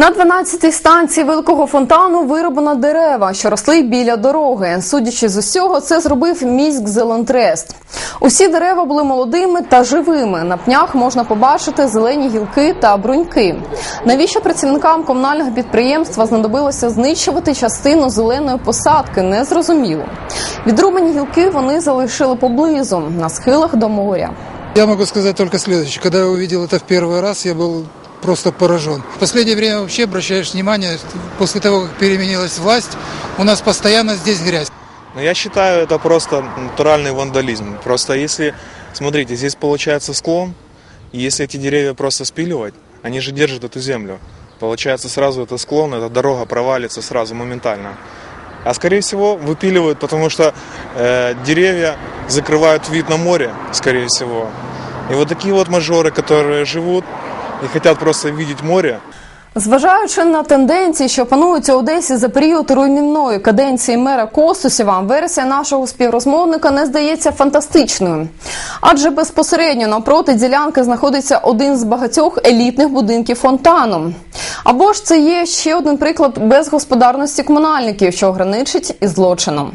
На 12-й станції великого фонтану вироблено дерева, що росли біля дороги. Судячи з усього, це зробив міськ Зелентрест. Усі дерева були молодими та живими. На пнях можна побачити зелені гілки та бруньки. Навіщо працівникам комунального підприємства знадобилося знищувати частину зеленої посадки? Незрозуміло. Відрубані гілки вони залишили поблизу на схилах до моря. Я могу сказать только следующее. Когда я увидел это в первый раз, я был просто поражен. В последнее время вообще обращаешь внимание, после того, как переменилась власть, у нас постоянно здесь грязь. Но я считаю, это просто натуральный вандализм. Просто если, смотрите, здесь получается склон, и если эти деревья просто спиливать, они же держат эту землю. Получается сразу это склон, эта дорога провалится сразу моментально. А скорее всего выпиливают, потому что э, деревья закрывают вид на море, скорее всего. И вот такие вот мажоры, которые живут и хотят просто видеть море, Зважаючи на тенденції, що панують у Одесі за період руйнівної каденції мера Костусєва, версія нашого співрозмовника не здається фантастичною. Адже безпосередньо навпроти ділянки знаходиться один з багатьох елітних будинків фонтану. Або ж це є ще один приклад безгосподарності комунальників, що граничить із злочином.